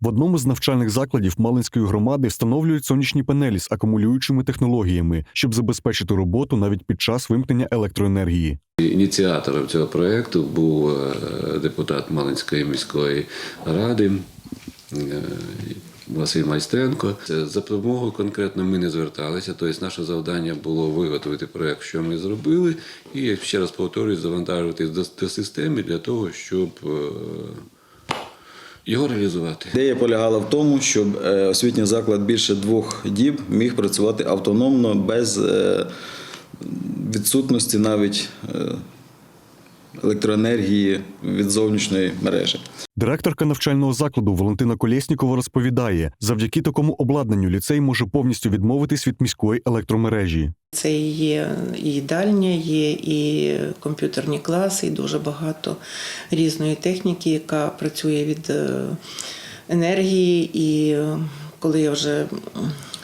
В одному з навчальних закладів Малинської громади встановлюють сонячні панелі з акумулюючими технологіями, щоб забезпечити роботу навіть під час вимкнення електроенергії. Ініціатором цього проєкту був е, депутат Малинської міської ради е, Василь Майстренко. За допомогою конкретно ми не зверталися. Тобто наше завдання було виготовити проєкт, що ми зробили, і ще раз повторюю, завантажувати до, до системи для того, щоб е, його реалізувати. Ідея полягала в тому, щоб е, освітній заклад більше двох діб міг працювати автономно без е, відсутності навіть е, електроенергії від зовнішньої мережі. Директорка навчального закладу Валентина Колєснікова розповідає, завдяки такому обладнанню ліцей може повністю відмовитись від міської електромережі. Це є і їдальня, є і комп'ютерні класи, і дуже багато різної техніки, яка працює від е, енергії. І е, коли я вже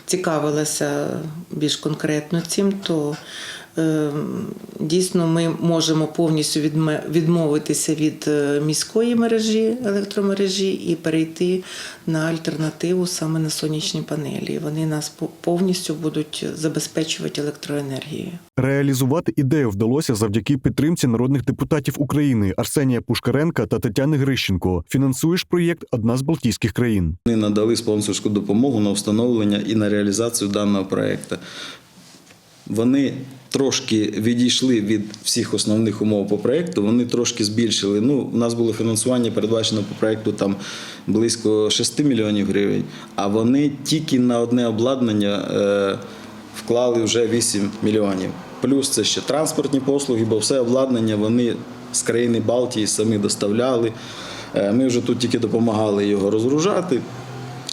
цікавилася більш конкретно цим, то дійсно ми можемо повністю відмовитися від е, міської мережі, електромережі і перейти на альтернативу саме на сонячні панелі. Вони нас по- повністю будуть забезпечувати електроенергією. Реалізувати ідею вдалося завдяки підтримці народних депутатів України Арсенія Пушкаренка та Тетяни Грищенко. Фінансуєш проєкт одна з Балтійських країн. Вони надали спонсорську допомогу на встановлення і на реалізацію даного проєкту. Вони трошки відійшли від всіх основних умов по проєкту, вони трошки збільшили. Ну, у нас було фінансування передбачено по проєкту там близько 6 мільйонів гривень, а вони тільки на одне обладнання е, вклали вже 8 мільйонів. Плюс це ще транспортні послуги, бо все обладнання вони з країни Балтії самі доставляли. Е, Ми вже тут тільки допомагали його розгружати,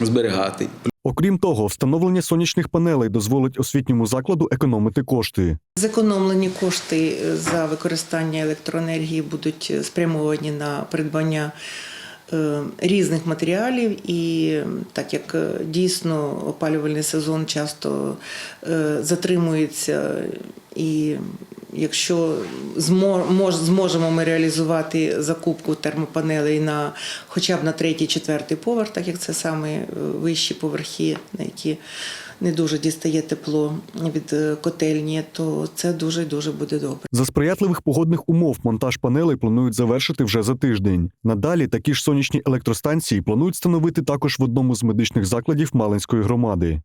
зберігати. Окрім того, встановлення сонячних панелей дозволить освітньому закладу економити кошти. Зекономлені кошти за використання електроенергії будуть спрямовані на придбання е, різних матеріалів, і так як е, дійсно опалювальний сезон часто е, затримується, і якщо змо- мож- зможемо ми реалізувати закупку термопанелей на хоча б на третій, четвертий поверх, так як це саме е, вищі поверхи, на які не дуже дістає тепло від е, котельні, то це дуже дуже буде добре. За сприятливих погодних умов монтаж панелей планують завершити вже за тиждень. Надалі такі ж сонячні електростанції планують встановити також в одному з медичних закладів Малинської громади.